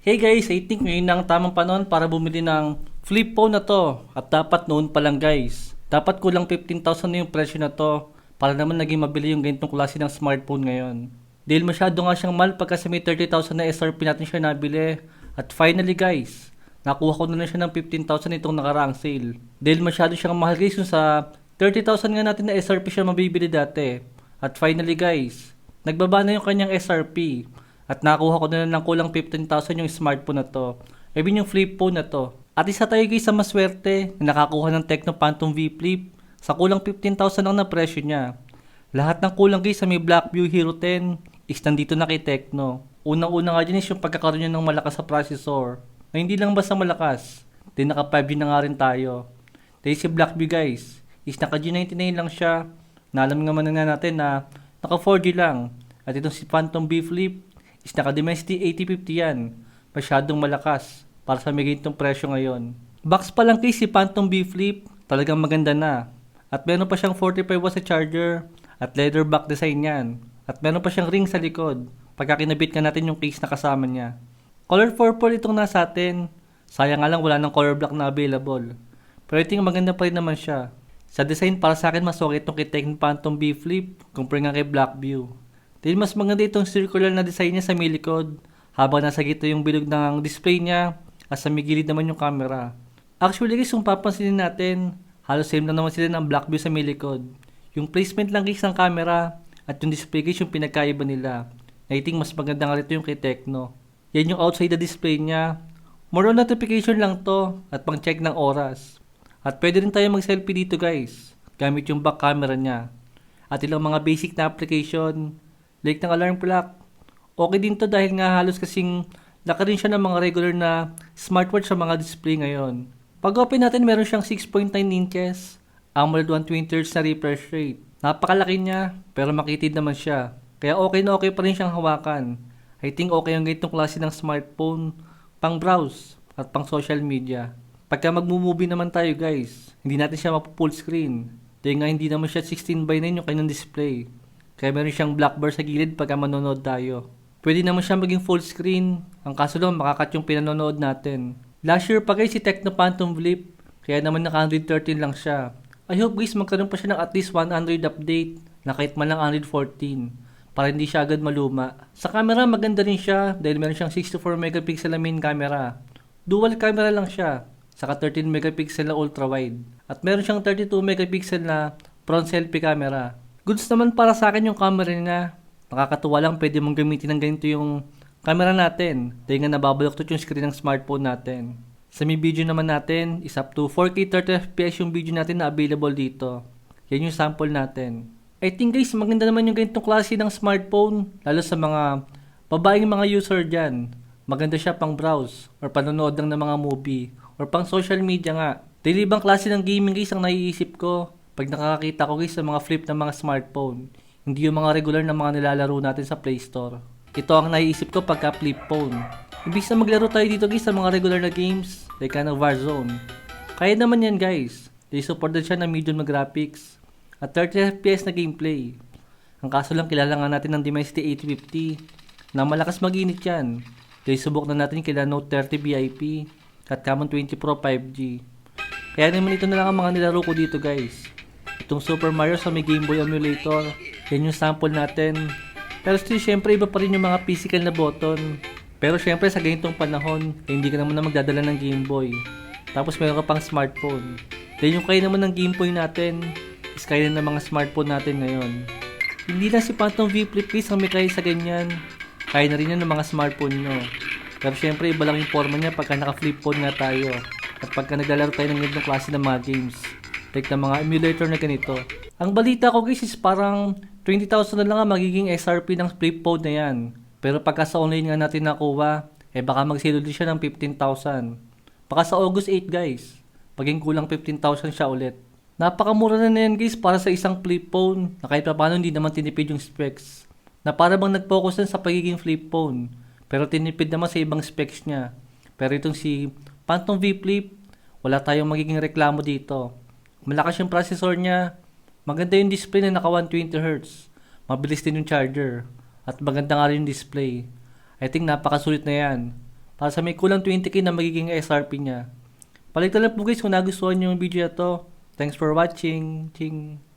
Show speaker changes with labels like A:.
A: Hey guys, I think ngayon ang tamang panahon para bumili ng flip phone na to. At dapat noon pa lang guys. Dapat kulang 15,000 na yung presyo na to para naman naging mabili yung ganitong klase ng smartphone ngayon. Dahil masyado nga siyang mahal pagka may 30,000 na SRP natin siya nabili. At finally guys, nakuha ko na lang siya ng 15,000 itong nakaraang sale. Dahil masyado siyang mahal guys yung sa 30,000 nga natin na SRP siya mabibili dati. At finally guys, nagbaba na yung kanyang SRP. At nakuha ko na lang ng kulang 15,000 yung smartphone na to. I yung flip phone na to. At isa tayo guys sa maswerte na nakakuha ng Tecno Phantom V Flip sa kulang 15,000 lang na presyo niya. Lahat ng kulang guys sa may Blackview Hero 10 is nandito na kay Tecno. Unang-una nga dyan is yung pagkakaroon niya ng malakas sa processor. Na hindi lang basta malakas. Then naka 5G na nga rin tayo. Dahil si Blackview guys is naka G99 lang siya. Na alam nga man na natin na naka 4G lang. At itong si Phantom V Flip is naka Dimensity 8050 yan. Masyadong malakas para sa may presyo ngayon. Box pa lang kay si Phantom B Flip, talagang maganda na. At meron pa siyang 45 watts sa charger at leather back design yan. At meron pa siyang ring sa likod pagka kinabit natin yung case na kasama niya. Color purple itong nasa atin. Sayang nga lang wala ng color black na available. Pero I think maganda pa rin naman siya. Sa design para sa akin mas okay itong kay Tecno Phantom B Flip kumpara nga kay Blackview. Dahil mas maganda itong circular na design niya sa may likod habang nasa gitna yung bilog ng display niya at sa may gilid naman yung camera. Actually guys, kung papansinin natin, halos same lang naman sila ng Blackview sa may likod. Yung placement lang guys ng camera at yung display guys yung pinagkaiba nila. I think mas maganda nga rito yung kay Tecno. Yan yung outside the display niya. More on notification lang to at pang check ng oras. At pwede rin tayo mag-selfie dito guys, gamit yung back camera niya. At ilang mga basic na application, like ng alarm clock. Okay din to dahil nga halos kasing laki rin siya ng mga regular na smartwatch sa mga display ngayon. Pag open natin, meron siyang 6.9 inches, AMOLED 120Hz na refresh rate. Napakalaki niya, pero makitid naman siya. Kaya okay na okay pa rin siyang hawakan. I think okay ang ganitong klase ng smartphone, pang browse at pang social media. Pagka magmo-movie naman tayo guys, hindi natin siya mapu-full screen. Dahil nga hindi naman siya 16 by 9 yung kanyang display. Kaya meron siyang black bar sa gilid pagka manonood tayo. Pwede naman siya maging full screen. Ang kaso lang, makakat yung pinanonood natin. Last year pa guys, si Tecno Phantom Flip. Kaya naman naka 113 lang siya. I hope guys, magkaroon pa siya ng at least 100 update na kahit man lang 114 para hindi siya agad maluma. Sa camera, maganda rin siya dahil meron siyang 64 megapixel na main camera. Dual camera lang siya, saka 13 megapixel na ultra wide. At meron siyang 32 megapixel na front selfie camera. Goods naman para sa akin yung camera niya. Nakakatuwa lang pwede mong gamitin ng ganito yung camera natin. Dahil nga nababaloktot yung screen ng smartphone natin. Sa may video naman natin, is up to 4K 30fps yung video natin na available dito. Yan yung sample natin. I think guys, maganda naman yung ganitong klase ng smartphone. Lalo sa mga babaeng mga user dyan. Maganda siya pang browse or panonood ng mga movie or pang social media nga. Dahil ibang klase ng gaming guys ang naiisip ko pag nakakita ko guys sa mga flip ng mga smartphone. Hindi yung mga regular na mga nilalaro natin sa Play Store. Ito ang naiisip ko pagka flip phone. Imbis na maglaro tayo dito guys sa mga regular na games, like of Warzone. Kaya naman yan guys. They supported siya ng medium na graphics at 30 FPS na gameplay. Ang kaso lang kilala nga natin ng Dimensity 850 na malakas mag-init yan. Dahil subok na natin kila Note 30 VIP at Camon 20 Pro 5G. Kaya naman ito na lang ang mga nilaro ko dito guys. Itong Super Mario sa may Game Boy emulator. Yan yung sample natin. Pero still, syempre iba pa rin yung mga physical na button. Pero syempre sa ganitong panahon, eh, hindi ka naman na magdadala ng Game Boy. Tapos meron ka pang smartphone. Then yung kaya naman ng Game Boy natin, is kaya ng mga smartphone natin ngayon. Hindi na si Phantom V Flip case ang may kaya sa ganyan. Kaya na rin yan ng mga smartphone nyo. Pero syempre iba lang yung forma niya pagka naka-flip phone nga tayo. At pagka naglalaro tayo ng ganitong klase ng mga games. Like ng mga emulator na ganito. Ang balita ko guys is parang 20,000 na lang ang magiging SRP ng flip phone na yan. Pero pagka sa online nga natin nakuha, eh baka mag-sale ulit siya ng 15,000. Baka sa August 8 guys, paging kulang 15,000 siya ulit. Napakamura na na yan guys para sa isang flip phone na kahit pa paano hindi naman tinipid yung specs. Na para bang nag-focus na sa pagiging flip phone. Pero tinipid naman sa ibang specs niya. Pero itong si Phantom V Flip, wala tayong magiging reklamo dito. Malakas yung processor niya. Maganda yung display na naka 120Hz. Mabilis din yung charger. At maganda nga rin yung display. I think napakasulit na yan. para sa may kulang 20k na magiging SRP niya. Palitan lang po guys kung nagustuhan niyo yung video na to. Thanks for watching. Ching.